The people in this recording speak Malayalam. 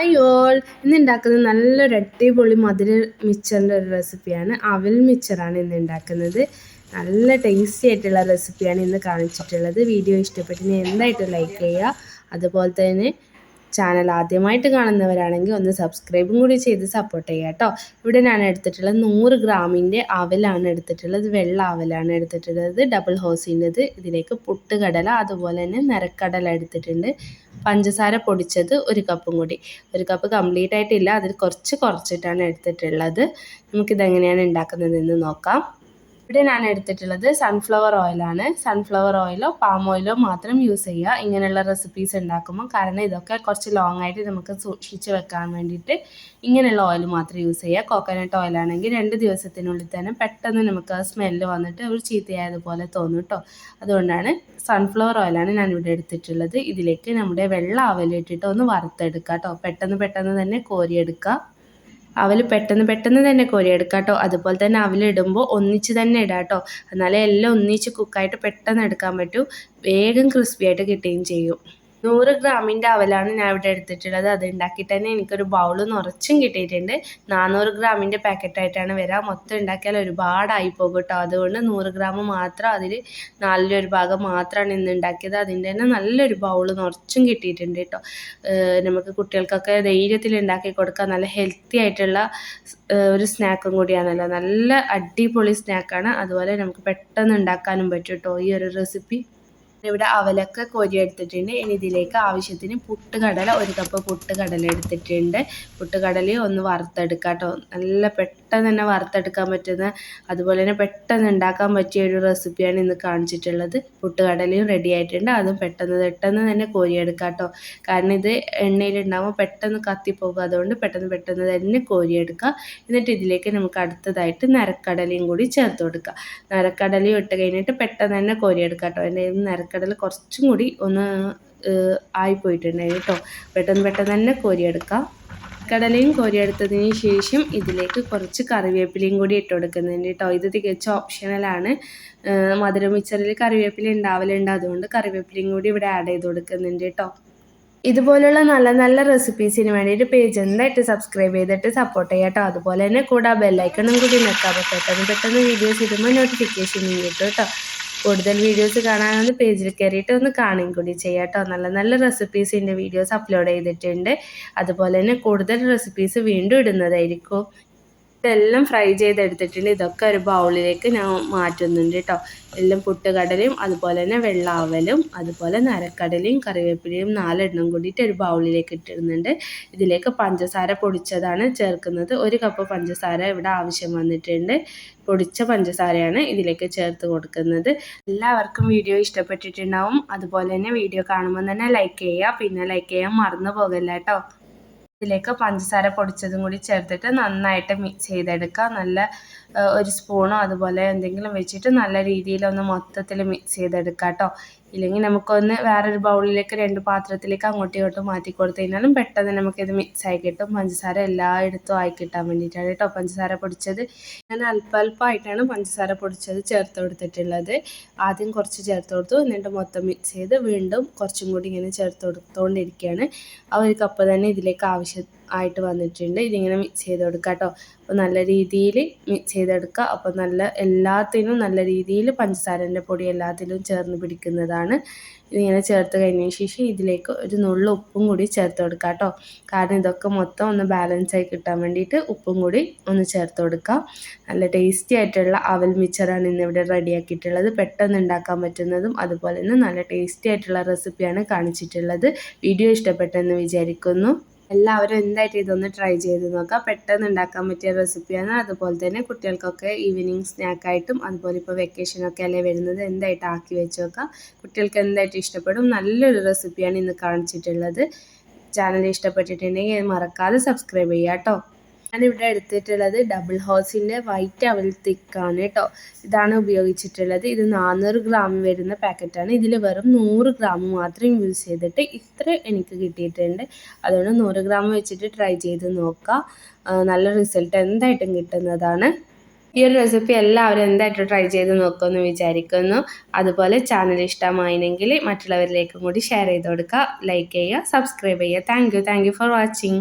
ഹായ് ഓൾ ഇന്ന് ഉണ്ടാക്കുന്നത് നല്ലൊരു അടിപൊളി മധുര മിച്ചറിന്റെ ഒരു റെസിപ്പിയാണ് അവൽ മിച്ചറാണ് ഇന്ന് ഉണ്ടാക്കുന്നത് നല്ല ടേസ്റ്റി ആയിട്ടുള്ള റെസിപ്പിയാണ് ഇന്ന് കാണിച്ചിട്ടുള്ളത്. വീഡിയോ ഇഷ്ടപ്പെട്ടിന് എന്തായിട്ടും ലൈക്ക് ചെയ്യുക. അതുപോലെ തന്നെ ചാനൽ ആദ്യമായിട്ട് കാണുന്നവരാണെങ്കിൽ ഒന്ന് സബ്സ്ക്രൈബും കൂടി ചെയ്ത് സപ്പോർട്ട് ചെയ്യുക കേട്ടോ. ഇവിടെ ഞാൻ എടുത്തിട്ടുള്ളത് നൂറ് ഗ്രാമിന്റെ അവലാണ് എടുത്തിട്ടുള്ളത്. വെള്ള അവലാണ് എടുത്തിട്ടുള്ളത്. ഡബിൾ ഹോസിന്റെത് ഇതിലേക്ക് പുട്ടുകടല അതുപോലെ തന്നെ നിരക്കടല എടുത്തിട്ടുണ്ട്. പഞ്ചസാര പൊടിച്ചത് ഒരു കപ്പും കൂടി. ഒരു കപ്പ് കംപ്ലീറ്റ് ആയിട്ടില്ല. അതിൽ കുറച്ച് കുറച്ചിട്ടാണ് എടുത്തിട്ടുള്ളത്. നമുക്കിതെങ്ങനെയാണ് ഉണ്ടാക്കുന്നതെന്ന് നോക്കാം. ഇവിടെ ഞാൻ എടുത്തിട്ടുള്ളത് സൺഫ്ലവർ ഓയിലാണ് സൺഫ്ലവർ ഓയിലോ പാം ഓയിലോ മാത്രം യൂസ് ചെയ്യുക. ഇങ്ങനെയുള്ള റെസിപ്പീസ് ഉണ്ടാക്കുമ്പോൾ കാരണം ഇതൊക്കെ കുറച്ച് ലോങ് ആയിട്ട് നമുക്ക് സൂക്ഷിച്ച് വെക്കാൻ വേണ്ടിയിട്ട് ഇങ്ങനെയുള്ള ഓയിൽ മാത്രം യൂസ് ചെയ്യുക. കോക്കനട്ട് ഓയിലാണെങ്കിൽ രണ്ട് ദിവസത്തിനുള്ളിൽ തന്നെ പെട്ടെന്ന് നമുക്ക് ആ സ്മെല്ല് വന്നിട്ട് ഒരു ചീത്തയായതുപോലെ തോന്നും കേട്ടോ അതുകൊണ്ടാണ് സൺഫ്ലവർ ഓയിലാണ് ഞാൻ ഇവിടെ എടുത്തിട്ടുള്ളത്. ഇതിലേക്ക് നമ്മുടെ വെള്ള അവലിട്ടിട്ട് ഒന്ന് വറുത്തെടുക്കാം കേട്ടോ പെട്ടെന്ന് പെട്ടെന്ന് തന്നെ കോരിയെടുക്കുക. അവൽ പെട്ടെന്ന് പെട്ടെന്ന് തന്നെ കോരിയെടുക്കാം കേട്ടോ അതുപോലെ തന്നെ അവലിടുമ്പോൾ ഒന്നിച്ച് തന്നെ ഇടാം കേട്ടോ എന്നാലേ എല്ലാം ഒന്നിച്ച് കുക്കായിട്ട് പെട്ടെന്ന് എടുക്കാൻ പറ്റൂ. വേഗം ക്രിസ്പി ആയിട്ട് കിട്ടുകയും ചെയ്യും. നൂറ് ഗ്രാമിന്റെ അവലാണ് ഞാൻ ഇവിടെ എടുത്തിട്ടുള്ളത്. അത് ഉണ്ടാക്കിയിട്ട് തന്നെ എനിക്കൊരു ബൗൾ നിറച്ചും കിട്ടിയിട്ടുണ്ട്. നാനൂറ് ഗ്രാമിന്റെ പാക്കറ്റായിട്ടാണ് വരിക മൊത്തം ഉണ്ടാക്കിയാൽ ഒരുപാടായി പോകും കേട്ടോ. അതുകൊണ്ട് നൂറ് ഗ്രാം മാത്രം അതിൽ നാലിലൊരു ഭാഗം മാത്രമാണ് ഇന്ന് ഉണ്ടാക്കിയത്. അതിന്റെ തന്നെ നല്ലൊരു ബൗൾ നിറച്ചും കിട്ടിയിട്ടുണ്ട് കേട്ടോ. നമുക്ക് കുട്ടികൾക്കൊക്കെ ധൈര്യത്തിൽ ഉണ്ടാക്കി കൊടുക്കാൻ നല്ല ഹെൽത്തി ആയിട്ടുള്ള ഒരു സ്നാക്കും കൂടിയാണല്ലോ. നല്ല അടിപൊളി സ്നാക്കാണ് അതുപോലെ നമുക്ക് പെട്ടെന്ന് ഉണ്ടാക്കാനും പറ്റും കേട്ടോ ഈ ഒരു റെസിപ്പി ഇവിടെ അവലൊക്കെ കോരിയെടുത്തിട്ടുണ്ട്. ഇനി ഇതിലേക്ക് ആവശ്യത്തിന് പുട്ടുകടല ഒരു കപ്പ് പുട്ടുകടല എടുത്തിട്ടുണ്ട്. പുട്ടുകടലയും ഒന്ന് വറുത്തെടുക്കാം കേട്ടോ നല്ല പെട്ടെന്ന് തന്നെ വറുത്തെടുക്കാൻ പറ്റുന്ന അതുപോലെ തന്നെ പെട്ടെന്ന് ഉണ്ടാക്കാൻ പറ്റിയ ഒരു റെസിപ്പിയാണ് ഇന്ന് കാണിച്ചിട്ടുള്ളത്. പുട്ടുകടലയും റെഡി ആയിട്ടുണ്ട്. അതും പെട്ടെന്ന് പെട്ടെന്ന് തന്നെ കോരിയെടുക്കാം കേട്ടോ കാരണം ഇത് എണ്ണയിലുണ്ടാകുമ്പോൾ പെട്ടെന്ന് കത്തിപ്പോകും. അതുകൊണ്ട് പെട്ടെന്ന് പെട്ടെന്ന് തന്നെ കോരിയെടുക്കുക എന്നിട്ട് ഇതിലേക്ക് നമുക്ക് അടുത്തതായിട്ട് നരക്കടലയും കൂടി ചേർത്ത് കൊടുക്കുക നരക്കടലയും ഇട്ട് കഴിഞ്ഞിട്ട് പെട്ടെന്ന് തന്നെ കോരിയെടുക്കാം കേട്ടോ എന്റെ നരക്കടല കുറച്ചും കൂടി ഒന്ന് ആയിപ്പോയിട്ടുണ്ടായി കേട്ടോ പെട്ടെന്ന് പെട്ടെന്ന് തന്നെ കോരിയെടുക്കാം. കടലയും കോരിയെടുത്തതിന് ശേഷം ഇതിലേക്ക് കുറച്ച് കറിവേപ്പിലയും കൂടി ഇട്ട് കൊടുക്കുന്നുണ്ട് കേട്ടോ. ഇത് തികച്ച ഓപ്ഷണലാണ് മധുരം മിച്ചറിൽ കറിവേപ്പില ഉണ്ടാവലുണ്ട്. അതുകൊണ്ട് കറിവേപ്പിലയും കൂടി ഇവിടെ ആഡ് ചെയ്ത് കൊടുക്കുന്നുണ്ട് കേട്ടോ. ഇതുപോലുള്ള നല്ല നല്ല റെസിപ്പീസിന് വേണ്ടിയിട്ട് പേജ് എന്തായിട്ട് സബ്സ്ക്രൈബ് ചെയ്തിട്ട് സപ്പോർട്ട് ചെയ്യാം കേട്ടോ. അതുപോലെ തന്നെ കൂടെ ബെല്ലൈക്കണും കൂടി നിൽക്കാം പെട്ടെന്ന് പെട്ടെന്ന് വീഡിയോസ് ഇടുമ്പോൾ നോട്ടിഫിക്കേഷൻ കിട്ടും കേട്ടോ. കൂടുതൽ വീഡിയോസ് കാണാനൊന്ന് പേജിൽ കയറിയിട്ട് ഒന്ന് കാണുകയും കൂടി ചെയ്യാട്ടോ നല്ല നല്ല റെസിപ്പീസിന്റെ വീഡിയോസ് അപ്ലോഡ് ചെയ്തിട്ടുണ്ട്. അതുപോലെ തന്നെ കൂടുതൽ റെസിപ്പീസ് വീണ്ടും ഇടുന്നതായിരിക്കും. ഇതെല്ലാം ഫ്രൈ ചെയ്തെടുത്തിട്ടുണ്ട്. ഇതൊക്കെ ഒരു ബൗളിലേക്ക് ഞാൻ മാറ്റുന്നുണ്ട് കേട്ടോ എല്ലാം പുട്ടുകടലയും അതുപോലെ തന്നെ വെള്ളാവലും അതുപോലെ നരക്കടലയും കറിവേപ്പിലയും നാലെണ്ണം കൂടിയിട്ട് ഒരു ബൗളിലേക്ക് ഇട്ടിരുന്നുണ്ട് ഇതിലേക്ക് പഞ്ചസാര പൊടിച്ചതാണ് ചേർക്കുന്നത്. ഒരു കപ്പ് പഞ്ചസാര ഇവിടെ ആവശ്യം വന്നിട്ടുണ്ട്. പൊടിച്ച പഞ്ചസാരയാണ് ഇതിലേക്ക് ചേർത്ത് കൊടുക്കുന്നത്. എല്ലാവർക്കും വീഡിയോ ഇഷ്ടപ്പെട്ടിട്ടുണ്ടാവും. അതുപോലെ തന്നെ വീഡിയോ കാണുമ്പോൾ തന്നെ ലൈക്ക് ചെയ്യുക. പിന്നെ ലൈക്ക് ചെയ്യാൻ മറന്നു പോകല്ല കേട്ടോ ഇതിലേക്ക് പഞ്ചസാര പൊടിച്ചതും കൂടി ചേർത്തിട്ട് നന്നായിട്ട് മിക്സ് ചെയ്തെടുക്കുക. നല്ല ഒരു സ്പൂണോ അതുപോലെ എന്തെങ്കിലും വെച്ചിട്ട് നല്ല രീതിയിലൊന്ന് മൊത്തത്തിൽ മിക്സ് ചെയ്തെടുക്കുക കേട്ടോ ഇല്ലെങ്കിൽ നമുക്കൊന്ന് വേറൊരു ബൗളിലേക്ക് രണ്ട് പാത്രത്തിലേക്ക് അങ്ങോട്ടും ഇങ്ങോട്ടും മാറ്റി കൊടുത്തു കഴിഞ്ഞാലും പെട്ടെന്ന് നമുക്കിത് മിക്സ് ആയി കിട്ടും. പഞ്ചസാര എല്ലായിടത്തും ആയി കിട്ടാൻ വേണ്ടിയിട്ടാണ് കേട്ടോ പഞ്ചസാര പൊടിച്ചത്. ഞാൻ അല്പാൽപ്പമായിട്ടാണ് പഞ്ചസാര പൊടിച്ചത് ചേർത്ത് കൊടുത്തിട്ടുള്ളത്. ആദ്യം കുറച്ച് ചേർത്ത് കൊടുത്തു. എന്നിട്ട് മൊത്തം മിക്സ് ചെയ്ത് വീണ്ടും കുറച്ചും കൂടി ഇങ്ങനെ ചേർത്ത് കൊടുത്തുകൊണ്ടിരിക്കുകയാണ് ആ ഒരു കപ്പ് തന്നെ ഇതിലേക്ക് ആവശ്യം ആയിട്ട് വന്നിട്ടുണ്ട്. ഇതിങ്ങനെ മിക്സ് ചെയ്ത് കേട്ടോ അപ്പോൾ നല്ല രീതിയിൽ മിക്സ് ചെയ്തെടുക്കുക അപ്പോൾ നല്ല എല്ലാത്തിനും നല്ല രീതിയിൽ പഞ്ചസാരന്റെ പൊടി എല്ലാത്തിലും ചേർന്ന് പിടിക്കുന്നതാണ്. ഇതിങ്ങനെ ചേർത്ത് കഴിഞ്ഞതിന് ശേഷം ഇതിലേക്ക് ഒരു നുള്ള ഉപ്പും കൂടി ചേർത്ത് കൊടുക്കുക കേട്ടോ കാരണം ഇതൊക്കെ മൊത്തം ഒന്ന് ബാലൻസ് ആയി കിട്ടാൻ വേണ്ടിയിട്ട് ഉപ്പും കൂടി ഒന്ന് ചേർത്ത് കൊടുക്കുക നല്ല ടേസ്റ്റി ആയിട്ടുള്ള അവൽ മിച്ചറാണ് ഇന്നിവിടെ റെഡിയാക്കിയിട്ടുള്ളത് പെട്ടെന്ന് ഉണ്ടാക്കാൻ പറ്റുന്നതും അതുപോലെ തന്നെ നല്ല ടേസ്റ്റി ആയിട്ടുള്ള റെസിപ്പിയാണ് കാണിച്ചിട്ടുള്ളത്. വീഡിയോ ഇഷ്ടപ്പെട്ടെന്ന് വിചാരിക്കുന്നു. എല്ലാവരും എന്തായിട്ട് ഇതൊന്ന് ട്രൈ ചെയ്ത് നോക്കാം. പെട്ടെന്ന് ഉണ്ടാക്കാൻ പറ്റിയ റെസിപ്പിയാണ് അതുപോലെ തന്നെ കുട്ടികൾക്കൊക്കെ ഈവനിങ് സ്നാക്കായിട്ടും അതുപോലെ ഇപ്പോൾ വെക്കേഷനൊക്കെ അല്ലേ വരുന്നത് എന്തായിട്ട് ആക്കി വെച്ച് നോക്കാം. കുട്ടികൾക്ക് എന്തായിട്ട് ഇഷ്ടപ്പെടും നല്ലൊരു റെസിപ്പിയാണ് ഇന്ന് കാണിച്ചിട്ടുള്ളത്. ചാനൽ ഇഷ്ടപ്പെട്ടിട്ടുണ്ടെങ്കിൽ മറക്കാതെ സബ്സ്ക്രൈബ് ചെയ്യാം കേട്ടോ ഞാനിവിടെ എടുത്തിട്ടുള്ളത് ഡബിൾ ഹോസിന്റെ വൈറ്റ് അവൽ തിക്കാണ് കേട്ടോ ഇതാണ് ഉപയോഗിച്ചിട്ടുള്ളത്. ഇത് നാനൂറ് ഗ്രാം വരുന്ന പാക്കറ്റാണ് ഇതിൽ വെറും നൂറ് ഗ്രാം മാത്രം യൂസ് ചെയ്തിട്ട് ഇത്ര എനിക്ക് കിട്ടിയിട്ടുണ്ട്. അതുകൊണ്ട് നൂറ് ഗ്രാം വെച്ചിട്ട് ട്രൈ ചെയ്ത് നോക്കാം. നല്ല റിസൾട്ട് എന്തായിട്ടും കിട്ടുന്നതാണ്. ഈ ഒരു റെസിപ്പി എല്ലാവരും എന്തായിട്ടും ട്രൈ ചെയ്ത് നോക്കുമെന്ന് വിചാരിക്കുന്നു. അതുപോലെ ചാനൽ ഇഷ്ടമായിനെങ്കിൽ മറ്റുള്ളവരിലേക്കും കൂടി ഷെയർ ചെയ്ത് കൊടുക്കുക ലൈക്ക് ചെയ്യുക സബ്സ്ക്രൈബ് ചെയ്യുക. Thank you thank you for watching